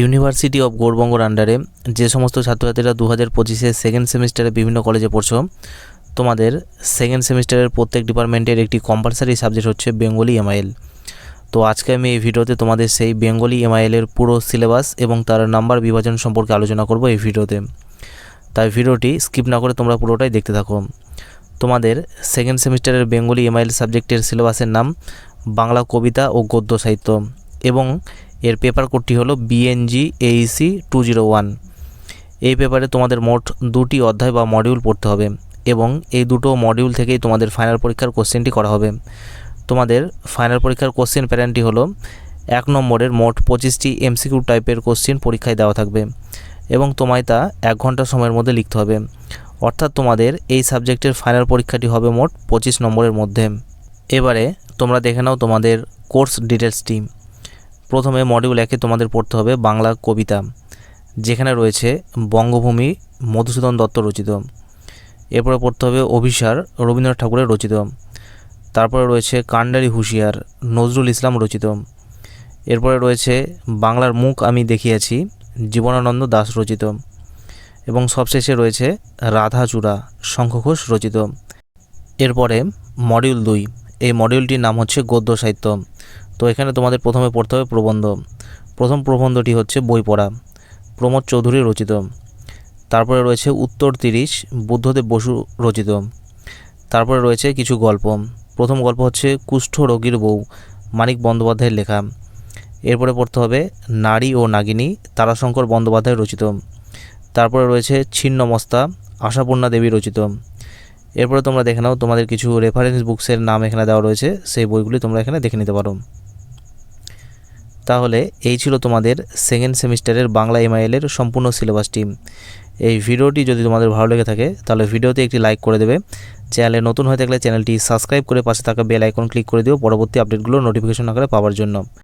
University of গৌরবঙ্গর আন্ডারে যে সমস্ত ছাত্রছাত্রীরা দু হাজার পঁচিশে সেকেন্ড সেমিস্টারে বিভিন্ন কলেজে পড়ছো, তোমাদের সেকেন্ড সেমিস্টারের প্রত্যেক ডিপার্টমেন্টের একটি কম্পালসারি সাবজেক্ট হচ্ছে বেঙ্গলি এমআইএল তো আজকে আমি এই ভিডিওতে তোমাদের সেই বেঙ্গলি এমআইএলের পুরো সিলেবাস এবং তার নাম্বার বিভাজন সম্পর্কে আলোচনা করব এই ভিডিওতে। তাই ভিডিওটি স্কিপ না করে তোমরা পুরোটাই দেখতে থাকো। তোমাদের সেকেন্ড সেমিস্টারের বেঙ্গলি এমআইএল সাবজেক্টের সিলেবাসের নাম বাংলা কবিতা ও গদ্য সাহিত্য এবং এর পেপার কোডটি হলো BNG AEC two zero one এই পেপারে তোমাদের মোট দুটি অধ্যায় বা মডিউল পড়তে হবে এবং এই দুটো মডিউল থেকেই তোমাদের ফাইনাল পরীক্ষার কোশ্চেনটি করা হবে। তোমাদের ফাইনাল পরীক্ষার কোশ্চেন প্যাটার্নটি হলো এক নম্বরের মোট পঁচিশটি এমসিকিউ টাইপের কোশ্চেন পরীক্ষায় দেওয়া থাকবে এবং তোমায় তা এক ঘণ্টা সময়ের মধ্যে লিখতে হবে। অর্থাৎ তোমাদের এই সাবজেক্টের ফাইনাল পরীক্ষাটি হবে মোট পঁচিশ নম্বরের মধ্যে। এবারে তোমরা দেখে নাও তোমাদের কোর্স ডিটেলসটি প্রথমে মডিউল একে তোমাদের পড়তে হবে বাংলা কবিতা, যেখানে রয়েছে বঙ্গভূমি মধুসূদন দত্ত রচিত। এরপরে পড়তে হবে অভিসার রবীন্দ্রনাথ ঠাকুরের রচিত। তারপরে রয়েছে কান্ডারি হুঁশিয়ার নজরুল ইসলাম রচিত। এরপরে রয়েছে বাংলার মুখ আমি দেখিয়াছি জীবনানন্দ দাস রচিত। এবং সবশেষে রয়েছে রাধাচূড়া শঙ্খ ঘোষ রচিত। এরপরে মডিউল দুই, এই মডিউলটির নাম হচ্ছে গদ্য সাহিত্য। তো এখানে তোমাদের প্রথমে পড়তে হবে প্রবন্ধ। প্রথম প্রবন্ধটি হচ্ছে বই পড়া। প্রমোদ চৌধুরী রচিত। তারপরে রয়েছে উত্তর তিরিশ, বুদ্ধদেব বসু রচিত। তারপরে রয়েছে কিছু গল্প। প্রথম গল্প হচ্ছে কুষ্ঠ রোগীর বউ, মানিক বন্দ্যোপাধ্যায়ের লেখা। এরপরে পড়তে হবে নারী ও নাগিনী, তারাশঙ্কর বন্দ্যোপাধ্যায় রচিত। তারপরে রয়েছে ছিন্নমস্তা আশাপূর্ণা দেবী রচিত। এরপরে তোমরা দেখে নাও, তোমাদের কিছু রেফারেন্স বুকসের নাম এখানে দেওয়া রয়েছে, সেই বইগুলি তোমরা এখানে দেখে নিতে পারো। তাহলে এই ছিল তোমাদের সেকেন্ড সেমিস্টারের বাংলা এমআইএলের সম্পূর্ণ সিলেবাস টিম এই ভিডিওটি যদি তোমাদের ভালো লেগে থাকে, তাহলে ভিডিওতে একটি লাইক করে দেবে। চ্যানেলে নতুন হয়ে থাকলে চ্যানেলটি সাবস্ক্রাইব করে পাশে থাকা বেল আইকন ক্লিক করে দিও পরবর্তী আপডেটগুলো নোটিফিকেশন আকারে পাওয়ার জন্য।